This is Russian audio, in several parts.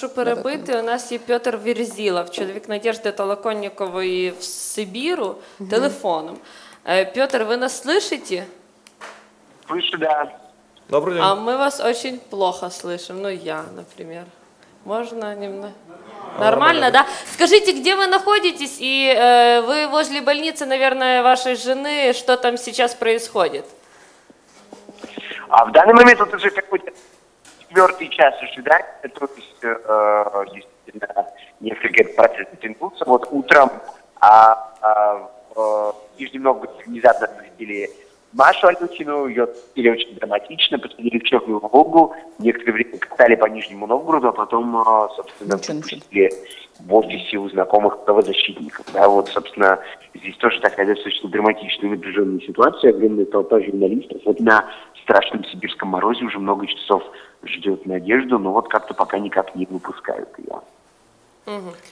Прошу перебити. У нас є Петр Вірзілов, чоловік Надежди Толоконникової в Сибіру, телефоном. Е, Петр, ви нас слышите? Слышу, да. Добрый день. А мы вас очень плохо слышим. Ну, я, например. Можно немного? Нормально, да? Скажите, где вы находитесь? И э, вы возле больницы, наверное, вашей жены. Что там сейчас происходит? А в данный момент вот уже какой-то четвертый час ожидания, то есть э, действительно несколько процессов тянулся. Вот утром а, а, в Нижнем Новгороде внезапно посетили Машу Алютину, ее или очень драматично, посадили в Черную Волгу, некоторое время катали по Нижнему Новгороду, а потом, э, собственно, выпустили в офисе у знакомых правозащитников. Да, вот, собственно, здесь тоже такая достаточно драматичная напряженная ситуация. Огромная толпа журналистов. Вот на страшном сибирском морозе уже много часов ждет Надежду, но вот как-то пока никак не выпускают ее.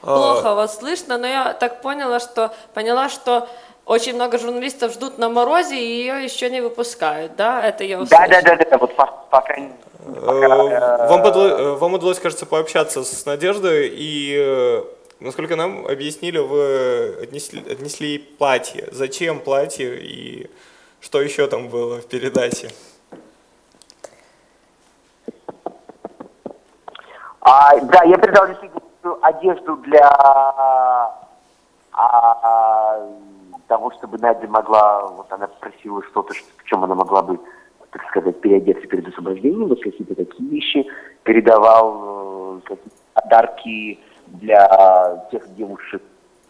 Плохо вас слышно, но я так поняла, что поняла, что очень много журналистов ждут на морозе и ее еще не выпускают, да? Это я Да, услышала. да, да, да, вот по- пока, пока, Э, Вам, э, подла- э, вам удалось, кажется, пообщаться с Надеждой, и, э, насколько нам объяснили, вы отнесли, отнесли платье. Зачем платье и что еще там было в передаче? А, да, я передал действительно одежду для а, того, чтобы Надя могла, вот она просила что-то, в чем она могла бы, так сказать, переодеться перед освобождением, вот какие-то такие вещи, передавал э, какие-то подарки для тех девушек,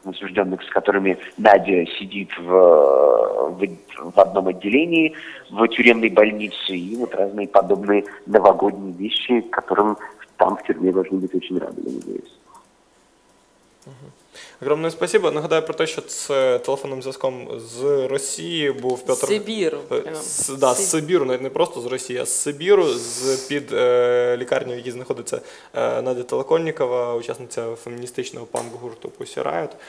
осужденных, с которыми Надя сидит в, в, в одном отделении в тюремной больнице, и вот разные подобные новогодние вещи, которым там в тюрьме должны быть очень рады, я надеюсь. Огромне спасибо. Нагадаю про те, що це телефонним зв'язком з Росії був Петр. Сибіру. Е, прям. З, да, з Сиб- Сибіру, навіть не просто з Росії, а з Сибіру, з під е, лікарні, в якій знаходиться е, Надя Толоконнікова, учасниця феміністичного панк-гурту Pussy Riot.